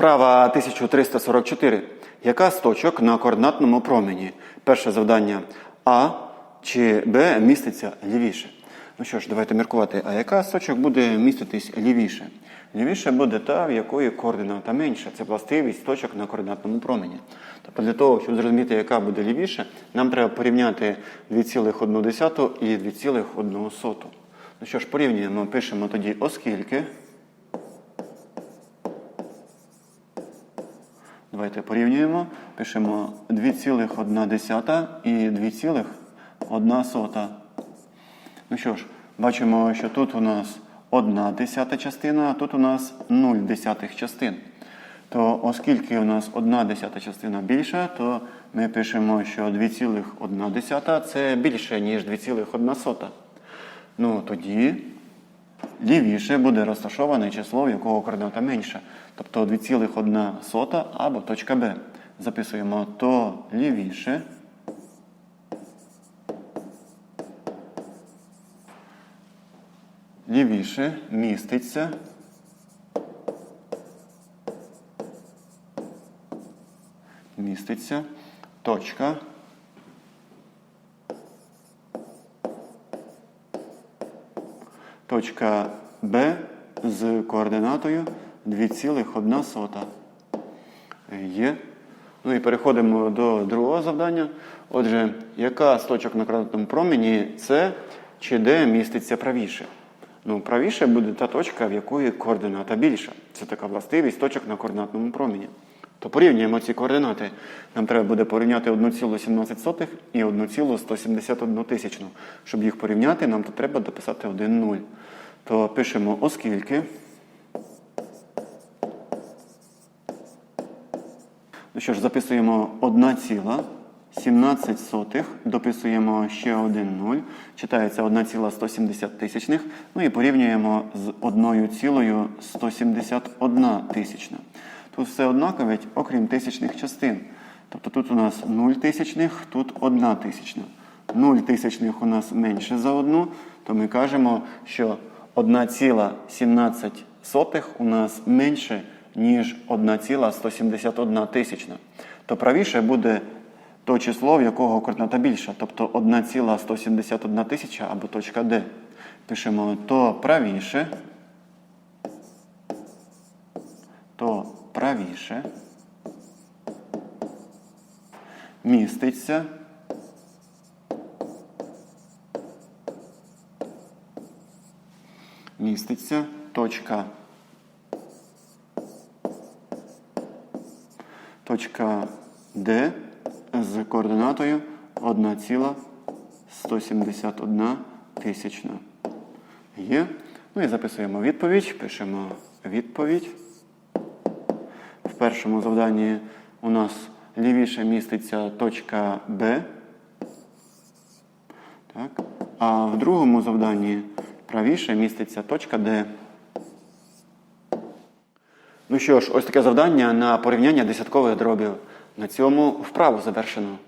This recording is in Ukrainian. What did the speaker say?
Вправа 1344. Яка з точок на координатному промені? Перше завдання А чи Б міститься лівіше? Ну що ж, давайте міркувати. А яка з точок буде міститись лівіше? Лівіше буде та, в якої координата менша. Це властивість точок на координатному промені. Тобто для того, щоб зрозуміти, яка буде лівіше, нам треба порівняти 2,1 і 2,1. Ну що ж, порівнюємо, пишемо тоді, оскільки. Давайте порівнюємо. Пишемо 2,1 і 2,1. Ну що ж, бачимо, що тут у нас 1 десята частина, а тут у нас 0 десятих частин. То оскільки у нас 1 десята частина більша, то ми пишемо, що 2,1 це більше, ніж 2,1. Ну, тоді лівіше буде розташоване число, в якого координата менша. Тобто 2,1 або точка Б. Записуємо то лівіше. Лівіше міститься. Міститься точка. Точка Б з координатою 2,1 є. Ну і переходимо до другого завдання. Отже, яка з точок на координатному промені С чи Д міститься правіше? Ну, правіше буде та точка, в якої координата більша. Це така властивість точок на координатному промені. То порівнюємо ці координати. Нам треба буде порівняти 1,17 і 1,171 тисячну. Щоб їх порівняти, нам тут треба дописати 1 0. То пишемо оскільки. Ну що ж, записуємо 1,17, дописуємо ще 1 0, читається 1,170 тисячних, ну і порівнюємо з 1,171 тисячна. Тут все однакове, окрім тисячних частин. Тобто тут у нас 0 тисячних, тут 1 тисячна. 0 тисячних у нас менше за одну, то ми кажемо, що 1,17 у нас менше, ніж 1,171 тисячна. То правіше буде то число, в якого координата більша, тобто 1,171 тисяча або точка Д. Пишемо то правіше, то правіше міститься міститься точка точка D з координатою 1,171 тисячна. Є. Ну і записуємо відповідь. Пишемо відповідь. Першому завданні у нас лівіше міститься точка Б. Так. А в другому завданні правіше міститься точка Д. Ну що ж, ось таке завдання на порівняння десяткових дробів. На цьому вправу завершено.